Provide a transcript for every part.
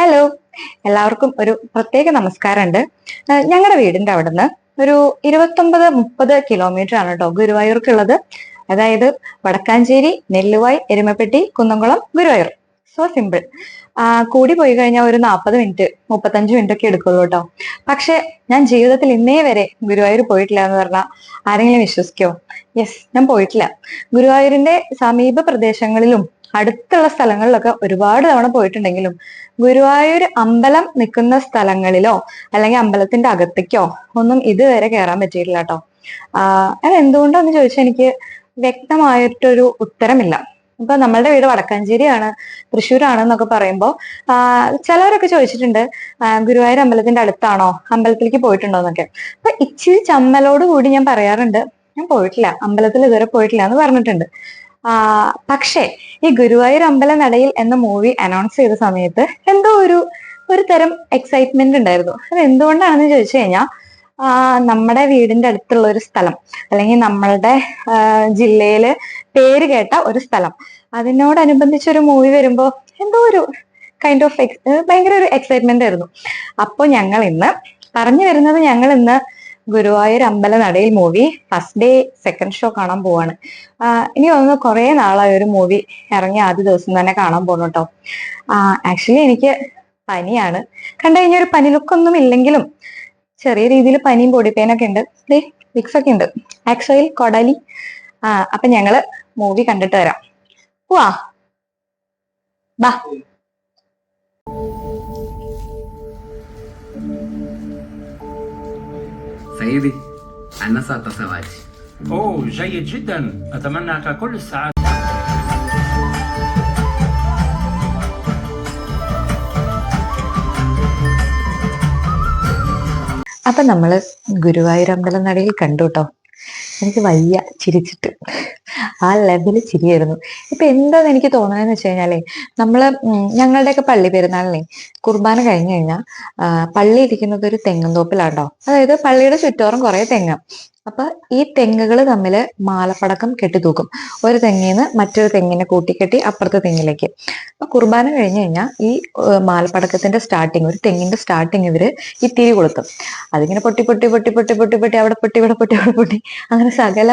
Hello എല്ലാവർക്കും ഒരു പ്രത്യേക നമസ്കാരമുണ്ട്. ഞങ്ങളുടെ വീടിന്റെ അവിടുന്ന് ഒരു ഇരുപത്തൊമ്പത് മുപ്പത് കിലോമീറ്റർ ആണ് കേട്ടോ ഗുരുവായൂർക്കുള്ളത്. അതായത് വടക്കാഞ്ചേരി നെല്ലുവായ് എരുമപ്പെട്ടി കുന്നംകുളം ഗുരുവായൂർ. സോ സിമ്പിൾ കൂടി പോയി കഴിഞ്ഞാൽ ഒരു നാൽപ്പത് മിനിറ്റ് മുപ്പത്തഞ്ച് മിനിറ്റ് ഒക്കെ എടുക്കുള്ളൂ കേട്ടോ പക്ഷെ ഞാൻ ജീവിതത്തിൽ ഇന്നേ വരെ ഗുരുവായൂർ പോയിട്ടില്ല എന്ന് പറഞ്ഞാൽ ആരെങ്കിലും വിശ്വസിക്കോ? യെസ് ഞാൻ പോയിട്ടില്ല. ഗുരുവായൂരിന്റെ സമീപ പ്രദേശങ്ങളിലും അടുത്തുള്ള സ്ഥലങ്ങളിലൊക്കെ ഒരുപാട് തവണ പോയിട്ടുണ്ടെങ്കിലും ഗുരുവായൂർ അമ്പലം നിൽക്കുന്ന സ്ഥലങ്ങളിലോ അല്ലെങ്കിൽ അമ്പലത്തിന്റെ അകത്തേക്കോ ഒന്നും ഇതുവരെ കയറാൻ പറ്റിയിട്ടില്ല കേട്ടോ. അത് എന്തുകൊണ്ടാന്ന് ചോദിച്ചാൽ എനിക്ക് വ്യക്തമായിട്ടൊരു ഉത്തരമില്ല. ഇപ്പൊ നമ്മളുടെ വീട് വടക്കാഞ്ചേരിയാണ് തൃശ്ശൂരാണ് തൃശ്ശൂരാണെന്നൊക്കെ പറയുമ്പോൾ ചിലവരൊക്കെ ചോദിച്ചിട്ടുണ്ട് ഗുരുവായൂർ അമ്പലത്തിന്റെ അടുത്താണോ? അമ്പലത്തിലേക്ക് പോയിട്ടുണ്ടോ എന്നൊക്കെ. അപ്പൊ ഇച്ചിരി ചമ്മലോട് കൂടി ഞാൻ പറയാറുണ്ട് ഞാൻ പോയിട്ടില്ല അമ്പലത്തിൽ ഇതുവരെ പോയിട്ടില്ല എന്ന് പറഞ്ഞിട്ടുണ്ട്. പക്ഷേ ഈ ഗുരുവായൂർ അമ്പല നടയിൽ എന്ന മൂവി അനൗൺസ് ചെയ്ത സമയത്ത് എന്തോ ഒരു ഒരു തരം എക്സൈറ്റ്മെന്റ് ഉണ്ടായിരുന്നു. അത് എന്തുകൊണ്ടാണെന്ന് ചോദിച്ചു കഴിഞ്ഞാൽ നമ്മുടെ വീടിന്റെ അടുത്തുള്ള ഒരു സ്ഥലം അല്ലെങ്കിൽ നമ്മളുടെ ജില്ലയിൽ പേര് കേട്ട ഒരു സ്ഥലം. അതിനോടനുബന്ധിച്ച് ഒരു മൂവി വരുമ്പോൾ എന്തോ ഒരു കൈൻഡ് ഓഫ് ഭയങ്കര ഒരു എക്സൈറ്റ്മെന്റ് ആയിരുന്നു. അപ്പോൾ ഞങ്ങൾ ഇന്ന് പറഞ്ഞു വരുന്നത് ഞങ്ങൾ ഇന്ന് Guruvayur Ambala Nadayil movie first day second show കാണാൻ പോവാണ്. ഇനി ഒന്ന് കുറെ നാളായി ഒരു മൂവി ഇറങ്ങിയ ആദ്യ ദിവസം തന്നെ കാണാൻ പോകണം കേട്ടോ ആക്ച്വലി എനിക്ക് പനിയാണ്. കണ്ടു കഴിഞ്ഞാൽ ഒരു പനി ലുക്കൊന്നും ഇല്ലെങ്കിലും ചെറിയ രീതിയിൽ പനിയും ബോഡി പെയിൻ ഒക്കെ ഉണ്ട്. വിക്സ് ഒക്കെ ഉണ്ട്. ആക്ച്വലി കൊടലി. ആ അപ്പൊ ഞങ്ങൾ മൂവി കണ്ടിട്ട് വരാം. പോവാ ബാ. سيدي أنا سأتصل أوه جيد جدا أتمنى لك كل السعادة അപ്പൊ നമ്മള് ഗുരുവായൂർ അമ്പലം നടയിൽ കണ്ടു കേട്ടോ എനിക്ക് വയ്യ ചിരിച്ചിട്ട് ആ ലെവൽ ചിരിയായിരുന്നു. ഇപ്പൊ എന്താന്ന് എനിക്ക് തോന്നുന്നതെന്ന് വെച്ച് കഴിഞ്ഞാലേ നമ്മൾ ഞങ്ങളുടെയൊക്കെ പള്ളി പെരുന്നാളിനെ കുർബാന കഴിഞ്ഞു കഴിഞ്ഞാൽ പള്ളി ഇരിക്കുന്നത് ഒരു തെങ്ങും അതായത് പള്ളിയുടെ ചുറ്റോറും കുറെ തെങ്ങ്. അപ്പൊ ഈ തെങ്ങുകൾ തമ്മിൽ മാലപ്പടക്കം കെട്ടിത്തൂക്കും. ഒരു തെങ്ങിന്ന് മറ്റൊരു തെങ്ങിനെ കൂട്ടിക്കെട്ടി അപ്പുറത്തെ തെങ്ങിലേക്ക്. അപ്പൊ കുർബാന കഴിഞ്ഞു കഴിഞ്ഞാൽ ഈ മാലപ്പടക്കത്തിന്റെ സ്റ്റാർട്ടിങ് ഒരു തെങ്ങിന്റെ സ്റ്റാർട്ടിങ് ഇവർ ഈ തിരി കൊളുത്തും. അതിങ്ങനെ പൊട്ടി പൊട്ടി പൊട്ടി പൊട്ടി പൊട്ടി പൊട്ടി അവിടെ പൊട്ടി ഇവിടെ പൊട്ടി അവിടെ പൊട്ടി. അങ്ങനെ സകല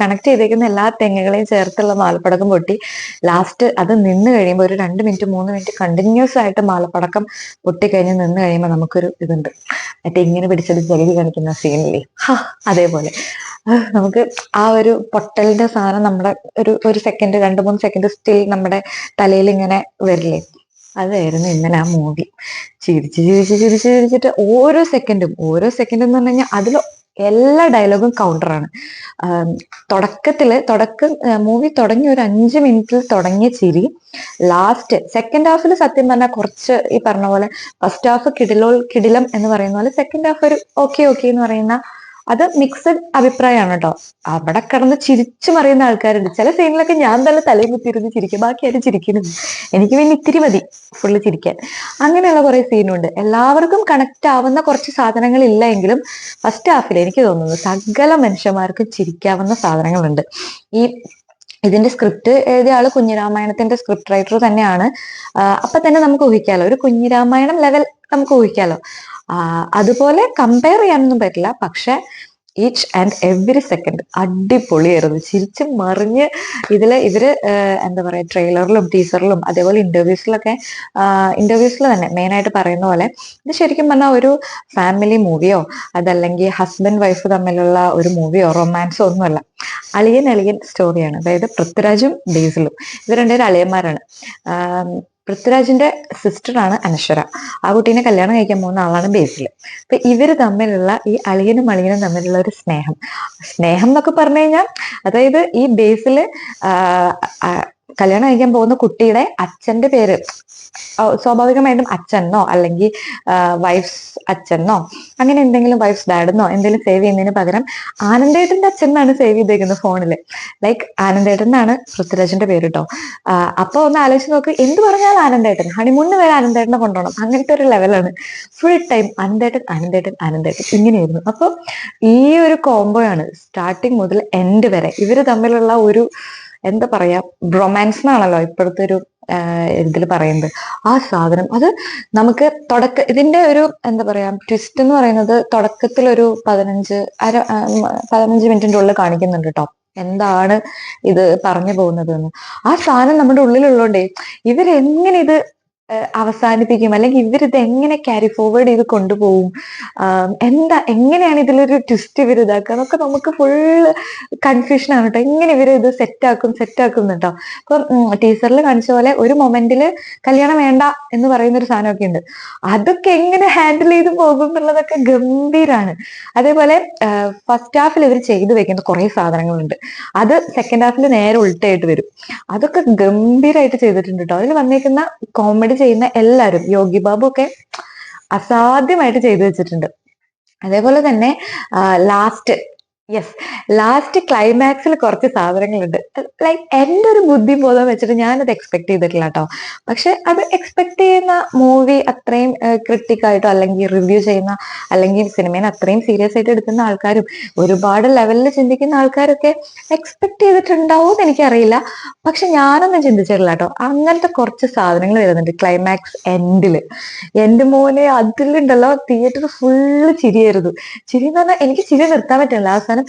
കണക്ട് ചെയ്തേക്കുന്ന എല്ലാ തെങ്ങുകളെയും ചേർത്തുള്ള മാലപ്പടക്കം പൊട്ടി ലാസ്റ്റ് അത് നിന്ന് കഴിയുമ്പോൾ ഒരു രണ്ട് മിനിറ്റ് മൂന്ന് മിനിറ്റ് കണ്ടിന്യൂസ് ആയിട്ട് മാലപ്പടക്കം പൊട്ടിക്കഴിഞ്ഞ് നിന്ന് കഴിയുമ്പോൾ നമുക്കൊരു ഇതുണ്ട്. മറ്റേ ഇങ്ങനെ പിടിച്ചത് ജലി കാണിക്കുന്ന സീനില്ലേ അതേപോലെ. നമുക്ക് ആ ഒരു പൊട്ടലിന്റെ സാധനം നമ്മുടെ ഒരു ഒരു സെക്കൻഡ് രണ്ട് മൂന്ന് സെക്കൻഡ് സ്റ്റിൽ നമ്മുടെ തലയിൽ ഇങ്ങനെ വരില്ലേ? അതായിരുന്നു ഇന്നലെ ആ മൂവി. ചിരിച്ച് ചിരിച്ച് ചിരിച്ച് ചിരിച്ചിട്ട് ഓരോ സെക്കൻഡും ഓരോ സെക്കൻഡ് എന്ന് പറഞ്ഞു കഴിഞ്ഞാൽ അതിൽ എല്ലാ ഡയലോഗും കൗണ്ടറാണ് തുടക്കത്തിൽ തുടക്കം മൂവി തുടങ്ങി ഒരു അഞ്ച് മിനിറ്റിൽ തുടങ്ങിയ ചിരി. ലാസ്റ്റ് സെക്കൻഡ് ഹാഫിൽ സത്യം പറഞ്ഞാൽ കുറച്ച് ഈ പറഞ്ഞ പോലെ ഫസ്റ്റ് ഹാഫ് കിടിലോൾ കിടിലം എന്ന് പറയുന്ന പോലെ സെക്കൻഡ് ഹാഫ് ഒരു ഓക്കെ ഓക്കെ എന്ന് പറയുന്ന അത് മിക്സഡ് അഭിപ്രായമാണ് കേട്ടോ അവിടെ കിടന്ന് ചിരിച്ചു മറിയുന്ന ആൾക്കാരുണ്ട്. ചില സീനിലൊക്കെ ഞാൻ തന്നെ തലയിൽ കുത്തിയിരുന്ന് ചിരിക്കും. ബാക്കി ആരും ചിരിക്കുന്നില്ല എനിക്ക് പിന്നെ ഇത്തിരി മതി ഫുള്ള് ചിരിക്കാൻ. അങ്ങനെയുള്ള കുറെ സീനുണ്ട്. എല്ലാവർക്കും കണക്ട് ആവുന്ന കുറച്ച് സാധനങ്ങൾ ഇല്ല എങ്കിലും ഫസ്റ്റ് ഹാഫിൽ എനിക്ക് തോന്നുന്നു സകല മനുഷ്യന്മാർക്കും ചിരിക്കാവുന്ന സാധനങ്ങളുണ്ട്. ഈ ഇതിന്റെ സ്ക്രിപ്റ്റ് എഴുതിയ ആൾ കുഞ്ഞിരാമായണത്തിന്റെ സ്ക്രിപ്റ്റ് റൈറ്റർ തന്നെയാണ്. അപ്പൊ തന്നെ നമുക്ക് ഊഹിക്കാലോ. ഒരു കുഞ്ഞിരാമായണം ലെവൽ നമുക്ക് ഊഹിക്കാലോ. അതുപോലെ കമ്പയർ ചെയ്യാനൊന്നും പറ്റില്ല. പക്ഷെ ഈച്ച് ആൻഡ് എവറി സെക്കൻഡ് അടിപൊളിയായിരുന്നു. ചിരിച്ച് മറിഞ്ഞ് ഇതിൽ ഇവർ എന്താ പറയുക ട്രെയിലറിലും ടീസറിലും അതേപോലെ ഇന്റർവ്യൂസിലൊക്കെ ഇന്റർവ്യൂസിൽ തന്നെ മെയിനായിട്ട് പറയുന്ന പോലെ ഇത് ശരിക്കും പറഞ്ഞാൽ ഒരു ഫാമിലി മൂവിയോ അതല്ലെങ്കിൽ ഹസ്ബൻഡ് വൈഫ് തമ്മിലുള്ള ഒരു മൂവിയോ റൊമാൻസോ ഒന്നുമല്ല. അളിയൻ അളിയൻ സ്റ്റോറിയാണ് അതായത് പൃഥ്വിരാജും ഡീസലും ഇവർ രണ്ടുപേരും അളിയന്മാരാണ്. പൃഥ്വിരാജിന്റെ സിസ്റ്ററാണ് അനശ്വര. ആ കുട്ടീനെ കല്യാണം കഴിക്കാൻ പോകുന്ന ആളാണ് ബേസിൽ അപ്പൊ ഇവർ തമ്മിലുള്ള ഈ അളിയനും അളിയനും തമ്മിലുള്ള ഒരു സ്നേഹം. സ്നേഹം എന്നൊക്കെ പറഞ്ഞു കഴിഞ്ഞാൽ അതായത് ഈ ബേസിൽ കല്യാണം കഴിക്കാൻ പോകുന്ന കുട്ടിയുടെ അച്ഛന്റെ പേര് സ്വാഭാവികമായിട്ടും അച്ഛനോ അല്ലെങ്കിൽ വൈഫ്സ് അച്ഛനോ അങ്ങനെ എന്തെങ്കിലും വൈഫ്സ് ഡാഡെന്നോ എന്തെങ്കിലും സേവ് ചെയ്യുന്നതിന് പകരം ആനന്ദേട്ടന്റെ അച്ഛൻ എന്നാണ് സേവ് ചെയ്തേക്കുന്നത് ഫോണിൽ ലൈക്ക് ആനന്ദേട്ടൻ എന്നാണ് പൃഥ്വിരാജിന്റെ പേര് കേട്ടോ അപ്പൊ ഒന്ന് ആലോചിച്ച് നോക്ക് എന്ത് പറഞ്ഞാൽ ആനന്ദേട്ടൻ ഹണിമൂണിന് വരെ ആനന്ദേട്ടനെ കൊണ്ടുപോകണം. അങ്ങനത്തെ ഒരു ലെവലാണ് ഫുൾ ടൈം ആനന്ദേട്ടൻ ആനന്ദേട്ടൻ ആനന്ദേട്ടൻ ഇങ്ങനെയായിരുന്നു. അപ്പൊ ഈ ഒരു കോംബോ ആണ് സ്റ്റാർട്ടിങ് മുതൽ എൻഡ് വരെ ഇവർ തമ്മിലുള്ള ഒരു എന്താ പറയാ റൊമാൻസ് എന്നാണല്ലോ ഇപ്പോഴത്തെ ഒരു ഇതിൽ പറയുന്നത്. ആ സാധനം അത് നമുക്ക് തുടക്ക ഇതിന്റെ ഒരു എന്താ പറയാ ട്വിസ്റ്റ് എന്ന് പറയുന്നത് തുടക്കത്തിൽ ഒരു പതിനഞ്ച് അര പതിനഞ്ച് മിനിറ്റിന്റെ ഉള്ളിൽ കാണിക്കുന്നുണ്ട് കേട്ടോ എന്താണ് ഇത് പറഞ്ഞു പോകുന്നത് എന്ന് ആ സാധനം നമ്മുടെ ഉള്ളിലുള്ളതുകൊണ്ടേ ഇവരെങ്ങനെ ഇത് അവസാനിപ്പിക്കും. അല്ലെങ്കിൽ ഇവരിത് എങ്ങനെ ക്യാരി ഫോർവേഡ് ചെയ്ത് കൊണ്ടുപോകും? എന്താ എങ്ങനെയാണ് ഇതിലൊരു ട്വിസ്റ്റ് ഇവർ ഇതാക്കുക എന്നൊക്കെ നമുക്ക് ഫുൾ കൺഫ്യൂഷൻ ആണ് കേട്ടോ എങ്ങനെ ഇവർ ഇത് സെറ്റാക്കും സെറ്റ് ആക്കും എന്ന് കേട്ടോ ഇപ്പം ടീച്ചറിൽ കാണിച്ച പോലെ ഒരു മൊമെന്റിൽ കല്യാണം വേണ്ട എന്ന് പറയുന്ന ഒരു സാധനമൊക്കെ ഉണ്ട്. അതൊക്കെ എങ്ങനെ ഹാൻഡിൽ ചെയ്ത് പോകും എന്നുള്ളതൊക്കെ ഗംഭീരാണ്. അതേപോലെ ഫസ്റ്റ് ഹാഫിൽ ഇവർ ചെയ്തു വെക്കുന്ന കുറെ സാധനങ്ങളുണ്ട്. അത് സെക്കൻഡ് ഹാഫിൽ നേരെ ഉൾട്ടായിട്ട് വരും. അതൊക്കെ ഗംഭീരമായിട്ട് ചെയ്തിട്ടുണ്ട് കേട്ടോ അതിൽ വന്നേക്കുന്ന കോമഡി ചെയ്യുന്ന എല്ലാവരും യോഗി ബാബു ഒക്കെ അസാധ്യമായിട്ട് ചെയ്തു വെച്ചിട്ടുണ്ട്. അതേപോലെ തന്നെ ലാസ്റ്റ് യെസ് ലാസ്റ്റ് ക്ലൈമാക്സിൽ കുറച്ച് സാധനങ്ങളുണ്ട്. ലൈക്ക് എന്റെ ഒരു ബുദ്ധി ബോധം വെച്ചിട്ട് ഞാനത് എക്സ്പെക്ട് ചെയ്തിട്ടില്ല കേട്ടോ പക്ഷെ അത് എക്സ്പെക്ട് ചെയ്യുന്ന മൂവി അത്രയും ക്രിട്ടിക്കായിട്ടോ അല്ലെങ്കിൽ റിവ്യൂ ചെയ്യുന്ന അല്ലെങ്കിൽ സിനിമേനെ അത്രയും സീരിയസ് ആയിട്ട് എടുക്കുന്ന ആൾക്കാരും ഒരുപാട് ലെവലിൽ ചിന്തിക്കുന്ന ആൾക്കാരൊക്കെ എക്സ്പെക്ട് ചെയ്തിട്ടുണ്ടാവും എന്ന് എനിക്കറിയില്ല. പക്ഷെ ഞാനൊന്നും ചിന്തിച്ചിട്ടില്ല കേട്ടോ അങ്ങനത്തെ കുറച്ച് സാധനങ്ങൾ വരുന്നുണ്ട് ക്ലൈമാക്സ് എൻഡിൽ എന്റെ മോനെ അതിലുണ്ടല്ലോ തിയേറ്റർ ഫുള്ള് ചിരിയായിരുന്നു. ചിരി എന്ന് പറഞ്ഞാൽ എനിക്ക് ചിരി നിർത്താൻ പറ്റില്ല. അവസാനം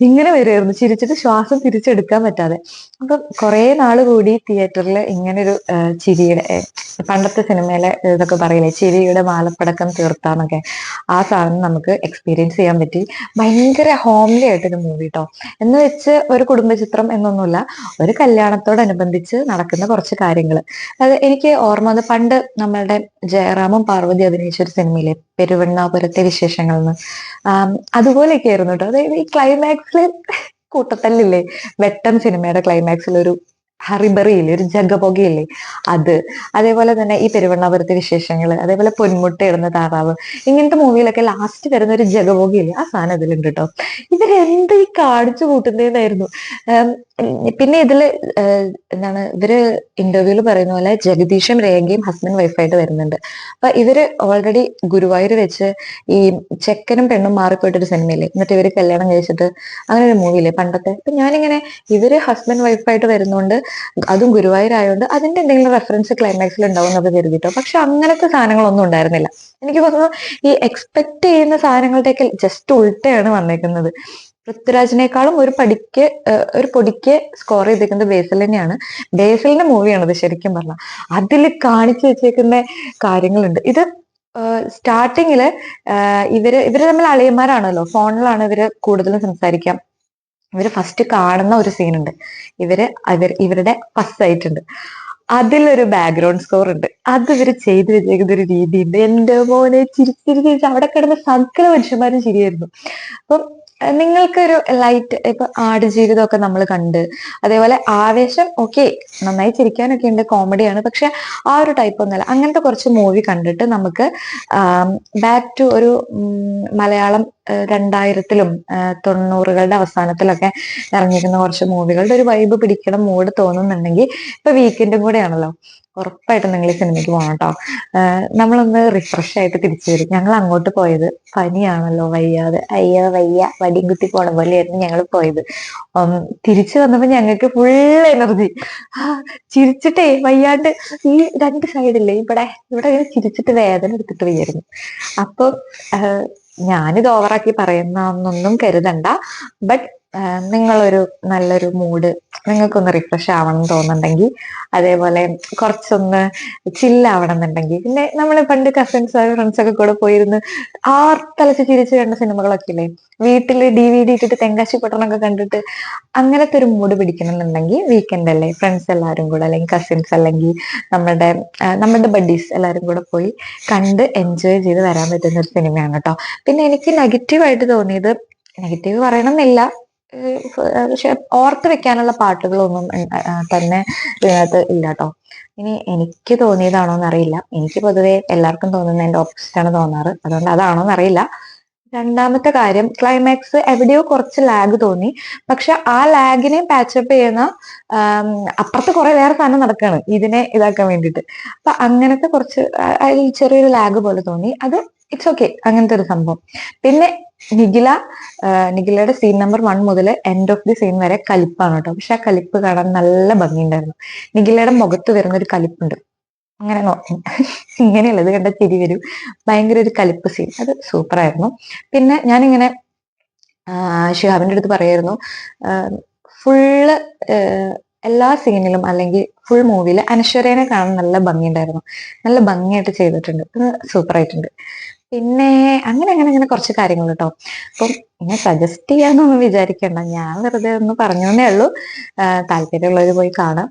ഇങ്ങനെ വരുമായിരുന്നു ചിരിച്ചിട്ട് ശ്വാസം തിരിച്ചെടുക്കാൻ പറ്റാതെ. അപ്പൊ കുറെ നാൾ കൂടി തിയേറ്ററിൽ ഇങ്ങനൊരു ചിരിയുടെ പണ്ടത്തെ സിനിമയിലെ ഇതൊക്കെ പറയില്ലേ ചിരിയുടെ മാലപ്പടക്കം തീർത്താന്നൊക്കെ ആ സാധനം നമുക്ക് എക്സ്പീരിയൻസ് ചെയ്യാൻ പറ്റി. ഭയങ്കര ഹോംലി ആയിട്ടൊരു മൂവി കേട്ടോ എന്ന് വെച്ച് ഒരു കുടുംബചിത്രം എന്നൊന്നുമില്ല ഒരു കല്യാണത്തോടനുബന്ധിച്ച് നടക്കുന്ന കുറച്ച് കാര്യങ്ങൾ അത് എനിക്ക് ഓർമ്മ വന്ന് പണ്ട് നമ്മളുടെ ജയറാമും പാർവതി അഭിനയിച്ച ഒരു സിനിമയിലെ പെരുവണ്ണാപുരത്തെ വിശേഷങ്ങൾ എന്ന് അതുപോലെയൊക്കെ ആയിരുന്നു കേട്ടോ അതായത് ഈ ക്ലൈമാക്സിൽ കൂട്ടത്തല്ലില്ലേ? വെട്ടം സിനിമയുടെ ക്ലൈമാക്സിൽ ഒരു ഹറിബറിയില്ലേ ഒരു ജഗപുകയില്ലേ? അത്. അതേപോലെ തന്നെ ഈ പെരുവണ്ണാപുരത്തെ വിശേഷങ്ങൾ അതേപോലെ പൊന്മുട്ട ഇടുന്ന താറാവ് ഇങ്ങനത്തെ മൂവിയിലൊക്കെ ലാസ്റ്റ് വരുന്ന ഒരു ജഗപുകയില്ലേ ആ സാധനം ഇതിലുണ്ട് കേട്ടോ ഇവരെന്ത് ഈ കാണിച്ചു കൂട്ടുന്നതെന്നായിരുന്നു പിന്നെ ഇതിൽ എന്താണ് ഇവർ ഇന്റർവ്യൂൽ പറയുന്ന പോലെ ജഗദീഷും രേഖയും ഹസ്ബൻഡ് വൈഫായിട്ട് വരുന്നുണ്ട്. അപ്പൊ ഇവർ ഓൾറെഡി ഗുരുവായൂർ വെച്ച് ഈ ചെക്കനും പെണ്ണും മാറിപ്പോയിട്ടൊരു സിനിമയില്ലേ എന്നിട്ട് ഇവർ കല്യാണം കഴിച്ചിട്ട് അങ്ങനെ ഒരു മൂവിയില്ലേ പണ്ടത്തെ? അപ്പൊ ഞാനിങ്ങനെ ഇവർ ഹസ്ബൻഡ് വൈഫായിട്ട് വരുന്നോണ്ട് അതും ഗുരുവായൂരായതുകൊണ്ട് അതിന്റെ എന്തെങ്കിലും റെഫറൻസ് ക്ലൈമാക്സിൽ ഉണ്ടാവും എന്നൊക്കെ കരുതിട്ടോ. പക്ഷെ അങ്ങനത്തെ സാധനങ്ങളൊന്നും ഉണ്ടായിരുന്നില്ല. എനിക്ക് തോന്നുന്നു ഈ എക്സ്പെക്ട് ചെയ്യുന്ന സാധനങ്ങളുടെയൊക്കെ ജസ്റ്റ് ഉൾട്ടയാണ് വന്നേക്കുന്നത്. പൃഥ്വിരാജിനേക്കാളും ഒരു പടിക്ക് ഒരു പൊടിക്ക് സ്കോർ ചെയ്തേക്കുന്നത് ബേസിൽ തന്നെയാണ്. ബേസിലിന്റെ മൂവിയാണ് ഇത് ശരിക്കും പറഞ്ഞാൽ അതിൽ കാണിച്ചു വെച്ചേക്കുന്ന കാര്യങ്ങളുണ്ട്. ഇത് സ്റ്റാർട്ടിങ്ങിൽ ഇവർ ഇവർ തമ്മിൽ അളിയന്മാരാണല്ലോ. ഫോണിലാണ് ഇവർ കൂടുതലും സംസാരിക്കാം ഇവർ ഫസ്റ്റ് കാണുന്ന ഒരു സീനുണ്ട് ഇവർ ഇവർ ഇവരുടെ ഫസ്റ്റ് ആയിട്ടുണ്ട് അതിലൊരു ബാക്ക്ഗ്രൗണ്ട് സ്കോർ ഉണ്ട്. അത് ഇവർ ചെയ്തു വെച്ചേക്കുന്ന ഒരു രീതിയുണ്ട്. എന്റെ മോനെ ചിരിച്ചിരി ചിരിച്ച് അവിടെ കിടന്ന സകല മനുഷ്യന്മാരും ശരിയായിരുന്നു അപ്പം നിങ്ങൾക്കൊരു ലൈറ്റ് ഇപ്പൊ ആടുജീവിതമൊക്കെ നമ്മൾ കണ്ട്. അതേപോലെ ആവേശം ഓക്കെ നന്നായി ചിരിക്കാനൊക്കെ ഉണ്ട് കോമഡിയാണ് പക്ഷെ ആ ഒരു ടൈപ്പ് ഒന്നുമല്ല. അങ്ങനത്തെ കുറച്ച് മൂവി കണ്ടിട്ട് നമുക്ക് ബാക്ക് ടു ഒരു മലയാളം രണ്ടായിരത്തിലും തൊണ്ണൂറുകളുടെ അവസാനത്തിലൊക്കെ ഇറങ്ങിയിരുന്ന കുറച്ച് മൂവികളുടെ ഒരു വൈബ് പിടിക്കണം മൂഡ് തോന്നുന്നുണ്ടെങ്കിൽ ഇപ്പൊ വീക്കെൻഡും കൂടെയാണല്ലോ ഉറപ്പായിട്ടും നിങ്ങൾ ഈ സിനിമയ്ക്ക് പോകണം കേട്ടോ നമ്മളൊന്ന് റിഫ്രഷ് ആയിട്ട് തിരിച്ചു വരും. ഞങ്ങൾ അങ്ങോട്ട് പോയത് പനിയാണല്ലോ വയ്യാതെ. അയ്യോ വയ്യ. വടിയും കുത്തി പോണ പോലെയായിരുന്നു ഞങ്ങൾ പോയത്. തിരിച്ചു വന്നപ്പോ ഞങ്ങൾക്ക് ഫുൾ എനർജി ചിരിച്ചിട്ടേ വയ്യാണ്ട്. ഈ രണ്ട് സൈഡില്ലേ ഇവിടെ ഇവിടെ ഇങ്ങനെ ചിരിച്ചിട്ട് വേദന എടുത്തിട്ട് വയ്യായിരുന്നു. അപ്പൊ ഞാനിത് ഓവറാക്കി പറയുന്നൊന്നും കരുതണ്ട. ബട്ട് നിങ്ങളൊരു നല്ലൊരു മൂഡ് നിങ്ങൾക്കൊന്ന് റിഫ്രഷ് ആവണം തോന്നുന്നുണ്ടെങ്കിൽ അതേപോലെ കുറച്ചൊന്ന് ചില്ലാവണം എന്നുണ്ടെങ്കിൽ പിന്നെ നമ്മൾ പണ്ട് കസിൻസ് ഫ്രണ്ട്സ് ഒക്കെ കൂടെ പോയിരുന്ന് ആർത്തലച്ച് ചിരിച്ചു കണ്ട സിനിമകളൊക്കെ ഇല്ലേ വീട്ടിൽ ഡി വി ഡി ഇട്ടിട്ട് തെങ്കാശി പൊട്ടണമൊക്കെ കണ്ടിട്ട് അങ്ങനത്തെ ഒരു മൂഡ് പിടിക്കണം എന്നുണ്ടെങ്കിൽ വീക്കെൻഡ് അല്ലേ? ഫ്രണ്ട്സ് എല്ലാവരും കൂടെ അല്ലെങ്കിൽ കസിൻസ് അല്ലെങ്കിൽ നമ്മുടെ നമ്മുടെ ബഡീസ് എല്ലാവരും കൂടെ പോയി കണ്ട് എൻജോയ് ചെയ്ത് വരാൻ പറ്റുന്ന ഒരു സിനിമയാണ് കേട്ടോ. പിന്നെ എനിക്ക് നെഗറ്റീവായിട്ട് തോന്നിയത് നെഗറ്റീവ് പറയണമെന്നില്ല. പക്ഷെ ഓർത്ത് വെക്കാനുള്ള പാട്ടുകളൊന്നും തന്നെ ഇതിനകത്ത് ഇല്ല കേട്ടോ ഇനി എനിക്ക് തോന്നിയതാണോ എന്നറിയില്ല എനിക്ക് പൊതുവെ എല്ലാവർക്കും തോന്നുന്നതിന്റെ ഓപ്പോസിറ്റ് ആണ് തോന്നാറ്. അതുകൊണ്ട് അതാണോ എന്നറിയില്ല രണ്ടാമത്തെ കാര്യം ക്ലൈമാക്സ് എവിടെയോ കുറച്ച് ലാഗ് തോന്നി. പക്ഷെ ആ ലാഗിനെ പാച്ചപ്പ് ചെയ്യുന്ന അപ്പുറത്ത് കുറെ വേറെ സാധനം നടക്കുകയാണ് ഇതിനെ ഇതാക്കാൻ വേണ്ടിയിട്ട്. അപ്പൊ അങ്ങനത്തെ കുറച്ച് അതിൽ ചെറിയൊരു ലാഗ് പോലെ തോന്നി. അത് ഇറ്റ്സ് ഓക്കെ അങ്ങനത്തെ ഒരു സംഭവം. പിന്നെ നിഖില നിഖിലയുടെ സീൻ നമ്പർ വൺ മുതൽ എൻഡ് ഓഫ് ദി സീൻ വരെ കലിപ്പാണ് കേട്ടോ. പക്ഷെ ആ കലിപ്പ് കാണാൻ നല്ല ഭംഗിയുണ്ടായിരുന്നു. നിഖിലയുടെ മുഖത്ത് വരുന്ന ഒരു കലിപ്പുണ്ട്. അങ്ങനെ ഇത് കണ്ട ചിരി വരും. ഭയങ്കര ഒരു കലിപ്പ് സീൻ അത് സൂപ്പർ ആയിരുന്നു. പിന്നെ ഞാനിങ്ങനെ ഷിഹാബിന്റെ അടുത്ത് പറയായിരുന്നു ഫുള്ള് എല്ലാ സീനിലും അല്ലെങ്കിൽ ഫുൾ മൂവിയിൽ അനശ്വരേനെ കാണാൻ നല്ല ഭംഗിയുണ്ടായിരുന്നു. നല്ല ഭംഗിയായിട്ട് ചെയ്തിട്ടുണ്ട്. സൂപ്പർ ആയിട്ടുണ്ട്. പിന്നെ അങ്ങനെ അങ്ങനെ അങ്ങനെ കുറച്ച് കാര്യങ്ങൾ കേട്ടോ അപ്പം ഇങ്ങനെ സജസ്റ്റ് ചെയ്യാന്നൊന്നും വിചാരിക്കണ്ട. ഞാൻ വെറുതെ ഒന്ന് പറഞ്ഞേ ഉള്ളൂ. താല്പര്യമുള്ളവർ പോയി കാണാം.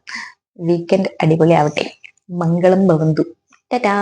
വീക്കെൻഡ് അടിപൊളിയാവട്ടെ. മംഗളം ഭവന്തു. ടാറ്റാ.